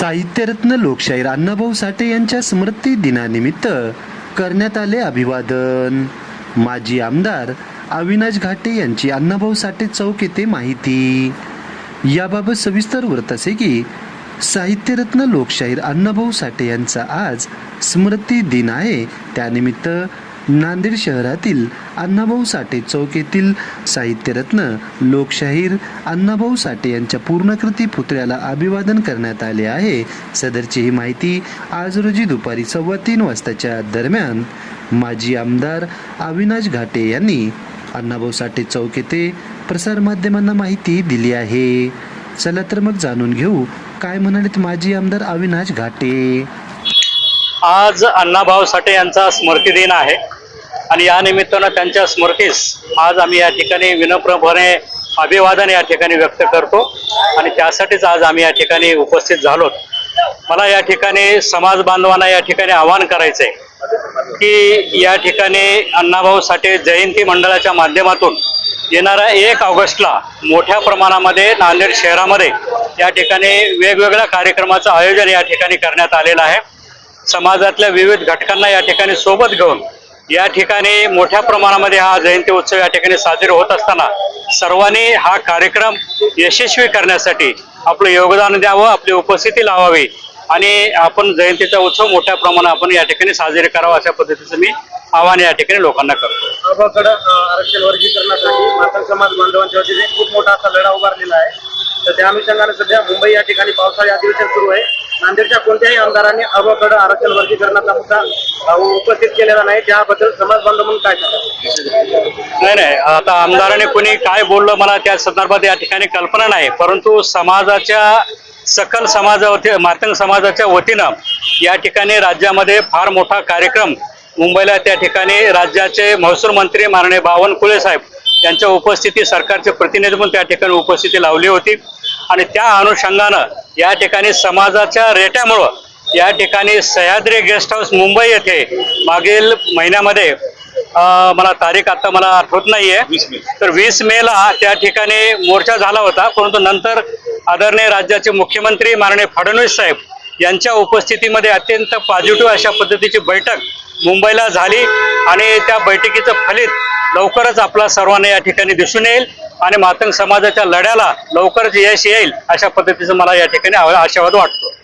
साहित्यरत्न लोकशाहीर अण्णाभाऊ साठे यांच्या स्मृती दिनानिमित्त करण्यात आले अभिवादन. माजी आमदार अविनाश घाटे यांची अण्णाभाऊ साठे चौक येथे माहिती. याबाबत सविस्तर वृत्त असे की साहित्यरत्न लोकशाहीर अण्णाभाऊ साठे यांचा आज स्मृती दिन आहे. त्यानिमित्त नांदेड शहरातील अण्णाभाऊ साठे चौक येथील साहित्यरत्न लोकशाहीर अण्णाभाऊ साठे यांच्या पूर्णकृती पुतळ्याला अभिवादन करण्यात आले आहे. सदरची ही माहिती आज रोजी दुपारी सव्वा तीन वाजताच्या दरम्यान माजी आमदार अविनाश घाटे यांनी अण्णाभाऊ साठे चौक येथे प्रसारमाध्यमांना माहिती दिली आहे. चला तर मग जाणून घेऊ काय म्हणालेत माजी आमदार अविनाश घाटे. आज अण्णाभाऊ साठे यांचा स्मृती दिन आहे. आणि या निमित्तानं त्यांच्या स्मृतीस आज आम्ही या ठिकाणी विनम्रपणे अभिवादन या ठिकाणी व्यक्त करतो. आणि त्यासाठीच आज आम्ही या ठिकाणी उपस्थित झालो मला या ठिकाणी समाज बांधवांना या ठिकाणी आवाहन करायचं आहे की या ठिकाणी अण्णाभाऊ साठे जयंती मंडळाच्या माध्यमातून येणाऱ्या एक ऑगस्टला मोठ्या प्रमाणामध्ये नांदेड शहरामध्ये या ठिकाणी वेगवेगळ्या कार्यक्रमाचं आयोजन या ठिकाणी करण्यात आलेलं आहे. समाजातल्या विविध घटकांना या ठिकाणी सोबत घेऊन या ठिकाणी मोठ्या प्रमाणामध्ये हा जयंती उत्सव या ठिकाणी साजरे होत असताना सर्वांनी हा कार्यक्रम यशस्वी करण्यासाठी आपलं योगदान द्यावं आपली उपस्थिती लावावी आणि आपण जयंतीचा उत्सव मोठ्या प्रमाणात आपण या ठिकाणी साजरे करावा अशा पद्धतीचं मी आव्हान या ठिकाणी लोकांना करतो. अभाकडं आरक्षण वर्गीकरणासाठी मातंग समाज बांधवांच्या वतीने खूप मोठा असा लढा उभारलेला आहे. तर त्या अनुषंगाने सध्या मुंबई या ठिकाणी पावसाळी अधिवेशन सुरू आहे. नांदेडच्या कोणत्याही आमदारांनी अभाकडं आरक्षण वर्गीकरणाचा मुद्दा उपस्थित केलेला नाही त्याबद्दल समाज बांधव म्हणून काय नाही नाही आता आमदाराने कोणी काय बोललं मला त्या संदर्भात या ठिकाणी कल्पना नाही. परंतु समाजाच्या सकल समाजावती मातंग समाजाच्या वतीनं या ठिकाणी राज्यामध्ये फार मोठा कार्यक्रम मुंबईला त्या ठिकाणी राज्याचे महसूल मंत्री माननीय बावनकुळे साहेब यांच्या उपस्थिती सरकारचे प्रतिनिधी पण त्या ठिकाणी उपस्थिती लावली होती. आणि त्या अनुषंगानं या ठिकाणी समाजाच्या रेट्यामुळं या ठिकाणी सह्याद्री गेस्ट हाऊस मुंबई येथे मागील महिन्यामध्ये मला तारीख आता मला आठवत नाहीये. तर वीस मे ला त्या ठिकाणी मोर्चा झाला होता परंतु नंतर आदरणीय राज्याचे मुख्यमंत्री माननीय फडणवीस साहेब यांच्या उपस्थितीमध्ये अत्यंत पॉझिटिव्ह अशा पद्धतीची बैठक मुंबईला झाली आणि त्या बैठकीचं फलित लवकरच आपला सर्वांना या ठिकाणी दिसून येईल आणि मातंग समाजाच्या लढ्याला लवकरच यश येईल अशा पद्धतीचं मला या ठिकाणी आशावाद वाटतो.